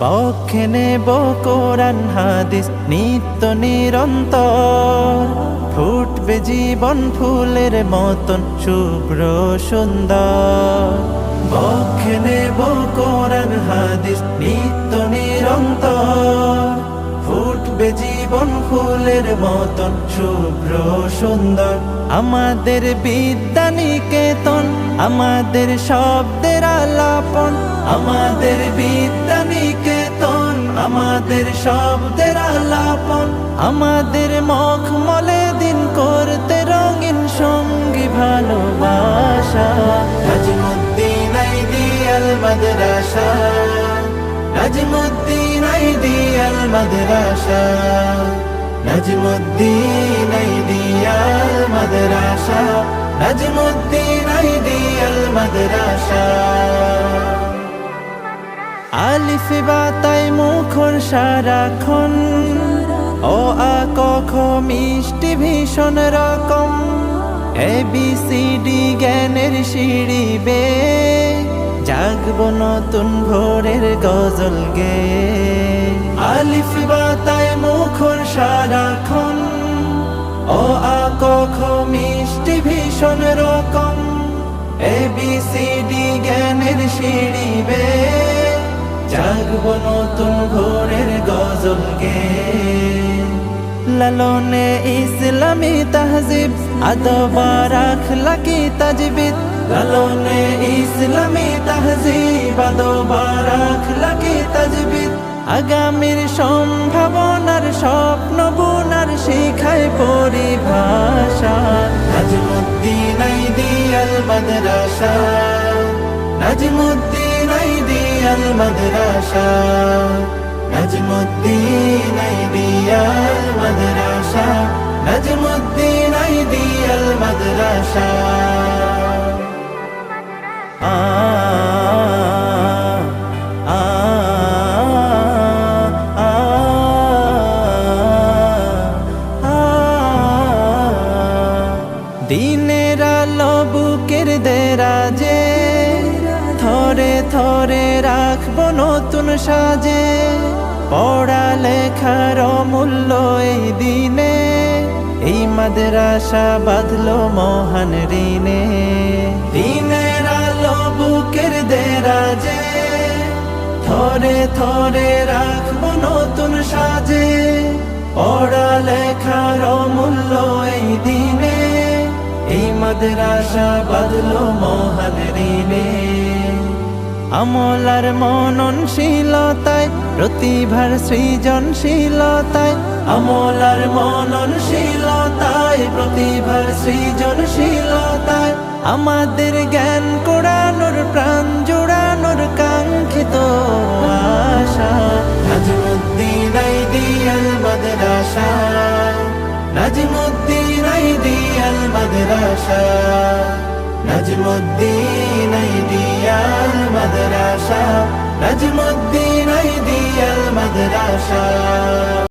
বক্ষে নেব কোরআন হাদিস, নিত্য নিরন্তর। ফুটবে জীবন ফুলের মতন, শুভ্র সুন্দর। বক্ষে নেব কোরআন হাদিস, নিত্য নিরন্তর। ফুটবে জীবন ফুলের মতন, শুভ্র সুন্দর। আমাদের বিদ্যা নিকেতন, আমাদের শব্দের আলাপন, আমাদের বিদ্যা নিকেতন। আমাদের শব্দের আলাপন, আমাদের মখমলে দিন করতে রঙিন সঙ্গী ভালোবাসা। নাজমুদ্দিন আইডিয়াল মাদ্রাসা, নাজমুদ্দিন মাদ্রাসা নাজমুদ্দিন মাদ্রাসা। আলিফ বাতাই মুখর সারাক্ষণ। ও আ ক খ মিষ্টি ভীষণ রকম। এ বি সি ডি জ্ঞানের সিঁড়ি বে। জাগব নতুন ভোরের গজল গে। আলিফ বাতাই মুখর সারাক্ষণ। ও আ ক খ মিষ্টি ভীষণ রকম। এ বি সি ডি জ্ঞানের সিঁড়ি বে জাগব নতুন ভোরের গজল গে লালনে ইসলামী তাহজিব আদবার আখলাকি তাজবিদ। লালনে ইসলামী তাহজিব আখলাকি তাজবিদ। আগামীর সম্ভাবনার স্বপ্ন বুনার শিখায় পরিভাষা। নাজমুদ্দিন আইডিয়াল মাদ্রাসা, নাজমুদ্দিন দিনের আলো বুকের দেরাজে থরে থরে রাখব নতুন সাজে। পড়া লেখার অমূল্য এই দিনে। এই মাদ্রাসা বাঁধলো মহান ঋণে। দিনের আলো বুকের দেরাজে। থরে থরে রাখব নতুন সাজে। পড়া লেখার অমূল্য এই দিনে। এই মাদ্রাসা বাদলো মহান ঋণে। আমলার মননশীলতায়, প্রতিভার সৃজনশীলতায়। আমলার মননশীলতায়, প্রতিভার সৃজনশীলতায়। আমাদের জ্ঞান কোড়ানোর প্রাণ জোড়ানোর কাঙ্ক্ষিত আশা। নাজমুদ্দিন নাজমুদ্দিন নাজমুদ্দিন মাদ্রাসা নাজমুদ্দিন আইডিয়াল মাদ্রাসা